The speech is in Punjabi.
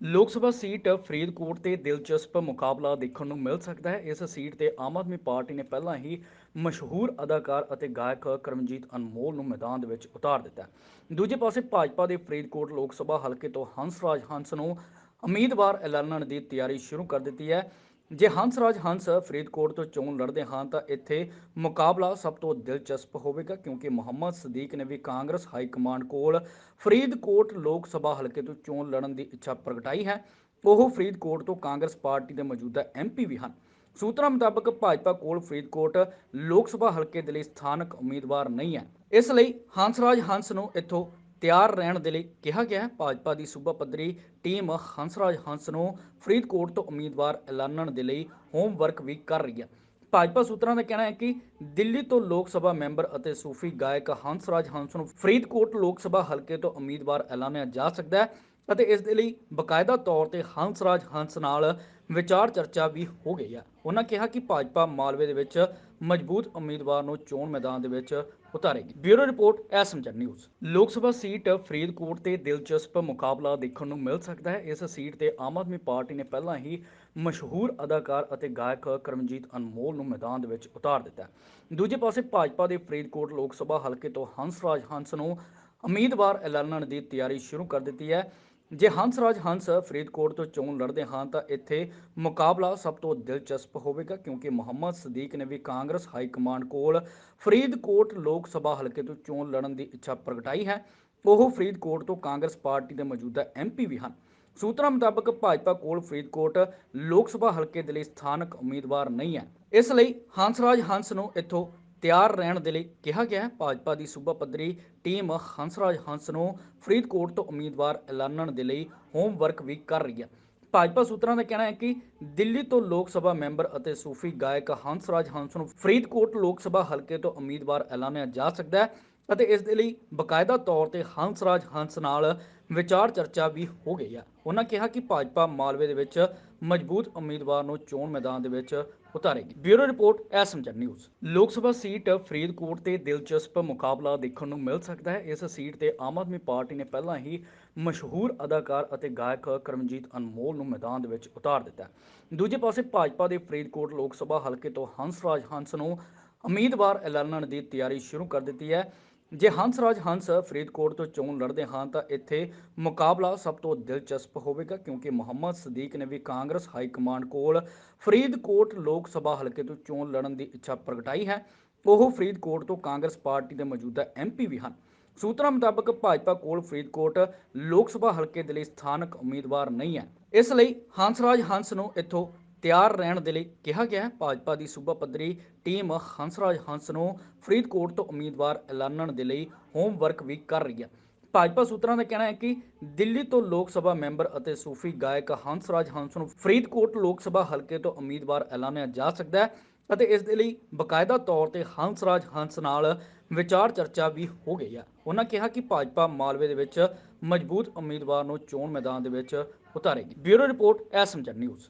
ਲੋਕ ਸਭਾ ਸੀਟ ਫਰੀਦਕੋਟ ਤੇ ਦਿਲਚਸਪ ਮੁਕਾਬਲਾ ਦੇਖਣ ਨੂੰ ਮਿਲ ਸਕਦਾ ਹੈ। ਇਸ ਸੀਟ ਤੇ ਆਮ ਆਦਮੀ ਪਾਰਟੀ ਨੇ ਪਹਿਲਾਂ ਹੀ ਮਸ਼ਹੂਰ ਅਦਾਕਾਰ ਅਤੇ ਗਾਇਕ ਕਰਮਜੀਤ ਅਨਮੋਲ ਨੂੰ ਮੈਦਾਨ ਦੇ ਵਿੱਚ ਉਤਾਰ ਦਿੱਤਾ ਦੂਜੇ ਪਾਸੇ ਭਾਜਪਾ ਦੇ ਫਰੀਦਕੋਟ ਲੋਕ ਸਭਾ ਹਲਕੇ ਤੋਂ ਹੰਸਰਾਜ ਹੰਸ ਨੂੰ ਉਮੀਦਵਾਰ ਐਲਾਨਣ ਦੀ ਤਿਆਰੀ ਸ਼ੁਰੂ ਕਰ ਦਿੱਤੀ ਹੈ। ਜੇ ਹੰਸਰਾਜ ਹੰਸ ਫਰੀਦਕੋਟ ਤੋਂ ਚੋਣ ਲੜਦੇ ਹਨ ਤਾਂ ਇੱਥੇ ਮੁਕਾਬਲਾ ਸਭ ਤੋਂ ਦਿਲਚਸਪ ਹੋਵੇਗਾ ਕਿਉਂਕਿ ਮੁਹੰਮਦ ਸਦੀਕ ਨੇ ਵੀ ਕਾਂਗਰਸ ਹਾਈ ਕਮਾਂਡ ਕੋਲ ਫਰੀਦਕੋਟ ਲੋਕ ਸਭਾ ਹਲਕੇ ਤੋਂ ਚੋਣ ਲੜਨ ਦੀ ਇੱਛਾ ਪ੍ਰਗਟਾਈ ਹੈ। ਉਹ ਫਰੀਦਕੋਟ ਤੋਂ ਕਾਂਗਰਸ ਪਾਰਟੀ ਦੇ ਮੌਜੂਦਾ ਐਮਪੀ ਵੀ ਹਨ। ਸੂਤਰਾਂ ਮੁਤਾਬਕ ਭਾਜਪਾ ਕੋਲ ਫਰੀਦਕੋਟ ਲੋਕ ਸਭਾ ਹਲਕੇ ਦੇ ਲਈ ਸਥਾਨਕ ਉਮੀਦਵਾਰ ਨਹੀਂ ਹੈ। ਇਸ ਲਈ ਹੰਸਰਾਜ ਹੰਸ ਨੂੰ ਇੱਥੋਂ ਤਿਆਰ ਰਹਿਣ ਦੇ ਲਈ ਕਿਹਾ ਗਿਆ ਹੈ। ਭਾਜਪਾ ਦੀ ਸੂਬਾ ਪੱਧਰੀ ਟੀਮ ਹੰਸਰਾਜ ਹੰਸ ਨੂੰ ਫਰੀਦਕੋਟ ਤੋਂ ਉਮੀਦਵਾਰ ਐਲਾਨਣ ਦੇ ਲਈ ਹੋਮਵਰਕ ਵੀ ਕਰ ਰਹੀ ਹੈ। ਭਾਜਪਾ ਸੂਤਰਾਂ ਦਾ ਕਹਿਣਾ ਹੈ ਕਿ ਦਿੱਲੀ ਤੋਂ ਲੋਕ ਸਭਾ ਮੈਂਬਰ ਅਤੇ ਸੂਫੀ ਗਾਇਕ ਹੰਸਰਾਜ ਹੰਸ ਨੂੰ ਫਰੀਦਕੋਟ ਲੋਕ ਸਭਾ ਹਲਕੇ ਤੋਂ ਉਮੀਦਵਾਰ ਐਲਾਨਿਆ ਜਾ ਸਕਦਾ ਹੈ ਅਤੇ ਇਸ ਦੇ ਲਈ ਬਕਾਇਦਾ ਤੌਰ ਤੇ ਹੰਸਰਾਜ ਹੰਸ ਨਾਲ ਵਿਚਾਰ ਚਰਚਾ ਵੀ ਹੋ ਗਈ ਹੈ। ਉਹਨਾਂ ਕਿਹਾ ਕਿ ਭਾਜਪਾ ਮਾਲਵੇ ਦੇ ਵਿੱਚ ਮਜ਼ਬੂਤ ਉਮੀਦਵਾਰ ਨੂੰ ਚੋਣ ਮੈਦਾਨ ਦੇ ਵਿੱਚ ਉਤਾਰੇਗੀ। ਬਿਊਰੋ ਰਿਪੋਰਟ ਐਸਐਮਜਨ ਨਿਊਜ਼। ਲੋਕ ਸਭਾ ਸੀਟ ਫਰੀਦਕੋਟ ਤੇ ਦਿਲਚਸਪ ਮੁਕਾਬਲਾ ਦੇਖਣ ਨੂੰ ਮਿਲ ਸਕਦਾ ਹੈ। ਇਸ ਸੀਟ ਤੇ ਆਮ ਆਦਮੀ ਪਾਰਟੀ ਨੇ ਪਹਿਲਾਂ ਹੀ ਮਸ਼ਹੂਰ ਅਦਾਕਾਰ ਅਤੇ ਗਾਇਕ ਕਰਮਜੀਤ ਅਨਮੋਲ ਨੂੰ ਮੈਦਾਨ ਦੇ ਵਿੱਚ ਉਤਾਰ ਦਿੱਤਾ ਦੂਜੇ ਪਾਸੇ ਭਾਜਪਾ ਦੇ ਫਰੀਦਕੋਟ ਲੋਕ ਸਭਾ ਹਲਕੇ ਤੋਂ ਹੰਸਰਾਜ ਹੰਸ ਨੂੰ ਉਮੀਦਵਾਰ ਐਲਾਨਣ ਦੀ ਤਿਆਰੀ ਸ਼ੁਰੂ ਕਰ ਦਿੱਤੀ ਹੈ। ਜੇ ਹੰਸਰਾਜ ਹੰਸ ਫਰੀਦਕੋਟ ਤੋਂ ਚੋਣ ਲੜਦੇ ਹਨ ਤਾਂ ਇੱਥੇ ਮੁਕਾਬਲਾ ਸਭ ਤੋਂ ਦਿਲਚਸਪ ਹੋਵੇਗਾ ਕਿਉਂਕਿ ਮੁਹੰਮਦ ਸਦੀਕ ਨੇ ਵੀ ਕਾਂਗਰਸ ਹਾਈ ਕਮਾਂਡ ਕੋਲ ਫਰੀਦਕੋਟ ਲੋਕ ਸਭਾ ਹਲਕੇ ਤੋਂ ਚੋਣ ਲੜਨ ਦੀ ਇੱਛਾ ਪ੍ਰਗਟਾਈ ਹੈ। ਉਹ ਫਰੀਦਕੋਟ ਤੋਂ ਕਾਂਗਰਸ ਪਾਰਟੀ ਦੇ ਮੌਜੂਦਾ ਐਮਪੀ ਵੀ ਹਨ। ਸੂਤਰਾਂ ਮੁਤਾਬਕ ਭਾਜਪਾ ਕੋਲ ਫਰੀਦਕੋਟ ਲੋਕ ਸਭਾ ਹਲਕੇ ਦੇ ਲਈ ਸਥਾਨਕ ਉਮੀਦਵਾਰ ਨਹੀਂ ਹੈ। ਇਸ ਲਈ ਹੰਸਰਾਜ ਹੰਸ ਨੂੰ ਇੱਥੋਂ ਤਿਆਰ ਰਹਿਣ ਦੇ ਲਈ ਕਿਹਾ ਗਿਆ ਹੈ। ਭਾਜਪਾ ਦੀ ਸੂਬਾ ਪੱਧਰੀ ਟੀਮ ਹੰਸਰਾਜ ਹੰਸ ਨੂੰ ਫਰੀਦਕੋਟ ਤੋਂ ਉਮੀਦਵਾਰ ਐਲਾਨਣ ਦੇ ਲਈ ਹੋਮਵਰਕ ਵੀ ਕਰ ਰਹੀ ਹੈ। ਭਾਜਪਾ ਸੂਤਰਾਂ ਦਾ ਕਹਿਣਾ ਹੈ ਕਿ ਦਿੱਲੀ ਤੋਂ ਲੋਕ ਸਭਾ ਮੈਂਬਰ ਅਤੇ ਸੂਫੀ ਗਾਇਕ ਹੰਸਰਾਜ ਹੰਸ ਨੂੰ ਫਰੀਦਕੋਟ ਲੋਕ ਸਭਾ ਹਲਕੇ ਤੋਂ ਉਮੀਦਵਾਰ ਐਲਾਨਿਆ ਜਾ ਸਕਦਾ ਹੈ ਅਤੇ ਇਸ ਦੇ ਲਈ ਬਕਾਇਦਾ ਤੌਰ ਤੇ ਹੰਸਰਾਜ ਹੰਸ ਨਾਲ ਵਿਚਾਰ ਚਰਚਾ ਵੀ ਹੋ ਗਈ ਹੈ। ਉਹਨਾਂ ਕਿਹਾ ਕਿ ਭਾਜਪਾ ਮਾਲਵੇ ਦੇ ਵਿੱਚ ਮਜ਼ਬੂਤ ਉਮੀਦਵਾਰ ਨੂੰ ਚੋਣ ਮੈਦਾਨ ਦੇ ਵਿੱਚ ਉਤਾਰੇਗੀ। ਬਿਊਰੋ ਰਿਪੋਰਟ ਐਸਐਮਜਨ ਨਿਊਜ਼। ਲੋਕ ਸਭਾ ਸੀਟ ਫਰੀਦਕੋਟ ਤੇ ਦਿਲਚਸਪ ਮੁਕਾਬਲਾ ਦੇਖਣ ਨੂੰ ਮਿਲ ਸਕਦਾ ਹੈ। ਇਸ ਸੀਟ ਤੇ ਆਮ ਆਦਮੀ ਪਾਰਟੀ ਨੇ ਪਹਿਲਾਂ ਹੀ ਮਸ਼ਹੂਰ ਅਦਾਕਾਰ ਅਤੇ ਗਾਇਕ ਕਰਮਜੀਤ ਅਨਮੋਲ ਨੂੰ ਮੈਦਾਨ ਦੇ ਵਿੱਚ ਉਤਾਰ ਦਿੱਤਾ ਦੂਜੇ ਪਾਸੇ ਭਾਜਪਾ ਦੇ ਫਰੀਦਕੋਟ ਲੋਕ ਸਭਾ ਹਲਕੇ ਤੋਂ ਹੰਸਰਾਜ ਹੰਸ ਨੂੰ ਉਮੀਦਵਾਰ ਐਲਾਨਣ ਦੀ ਤਿਆਰੀ ਸ਼ੁਰੂ ਕਰ ਦਿੱਤੀ ਹੈ। ਜੇ ਹੰਸ ਰਾਜ ਹੰਸ ਫਰੀਦਕੋਟ ਤੋਂ ਚੋਣ ਲੜਦੇ ਹਨ ਤਾਂ ਇੱਥੇ ਮੁਕਾਬਲਾ ਸਭ ਤੋਂ ਦਿਲਚਸਪ ਹੋਵੇਗਾ ਕਿਉਂਕਿ ਮੁਹੰਮਦ ਸਦੀਕ ਨੇ ਵੀ ਕਾਂਗਰਸ ਹਾਈ ਕਮਾਂਡ ਕੋਲ ਫਰੀਦਕੋਟ ਲੋਕ ਸਭਾ ਹਲਕੇ ਤੋਂ ਚੋਣ ਲੜਨ ਦੀ ਇੱਛਾ ਪ੍ਰਗਟਾਈ ਹੈ। ਉਹ ਫਰੀਦਕੋਟ ਤੋਂ ਕਾਂਗਰਸ ਪਾਰਟੀ ਦੇ ਮੌਜੂਦਾ ਐਮਪੀ ਵੀ ਹਨ। ਸੂਤਰਾਂ ਮੁਤਾਬਕ ਭਾਜਪਾ ਕੋਲ ਫਰੀਦਕੋਟ ਲੋਕ ਸਭਾ ਹਲਕੇ ਦੇ ਲਈ ਸਥਾਨਕ ਉਮੀਦਵਾਰ ਨਹੀਂ ਹੈ। ਇਸ ਲਈ ਹੰਸਰਾਜ ਹੰਸ ਨੂੰ ਇੱਥੋਂ ਤਿਆਰ ਰਹਿਣ ਦੇ ਲਈ ਕਿਹਾ ਗਿਆ ਹੈ। ਭਾਜਪਾ ਦੀ ਸੂਬਾ ਪੱਧਰੀ ਟੀਮ ਹੰਸਰਾਜ ਹੰਸ ਨੂੰ ਫਰੀਦਕੋਟ ਤੋਂ ਉਮੀਦਵਾਰ ਐਲਾਨਣ ਦੇ ਲਈ ਹੋਮਵਰਕ ਵੀ ਕਰ ਰਹੀ ਹੈ। ਭਾਜਪਾ ਸੂਤਰਾਂ ਦਾ ਕਹਿਣਾ ਹੈ ਕਿ ਦਿੱਲੀ ਤੋਂ ਲੋਕ ਸਭਾ ਮੈਂਬਰ ਅਤੇ ਸੂਫੀ ਗਾਇਕ ਹੰਸਰਾਜ ਹੰਸ ਨੂੰ ਫਰੀਦਕੋਟ ਲੋਕ ਸਭਾ ਹਲਕੇ ਤੋਂ ਉਮੀਦਵਾਰ ਐਲਾਨਿਆ ਜਾ ਸਕਦਾ ਹੈ ਅਤੇ ਇਸ ਦੇ ਲਈ ਬਕਾਇਦਾ ਤੌਰ ਤੇ ਹੰਸਰਾਜ ਹੰਸ ਨਾਲ ਵਿਚਾਰ ਚਰਚਾ ਵੀ ਹੋ ਗਈ ਹੈ। ਉਹਨਾਂ ਕਿਹਾ ਕਿ ਭਾਜਪਾ ਮਾਲਵੇ ਦੇ ਵਿੱਚ ਮਜ਼ਬੂਤ ਉਮੀਦਵਾਰ ਨੂੰ ਚੋਣ ਮੈਦਾਨ ਦੇ ਵਿੱਚ ਉਤਾਰੇਗੀ। ਬਿਊਰੋ ਰਿਪੋਰਟ ਐਸਐਮਜਨ ਨਿਊਜ਼।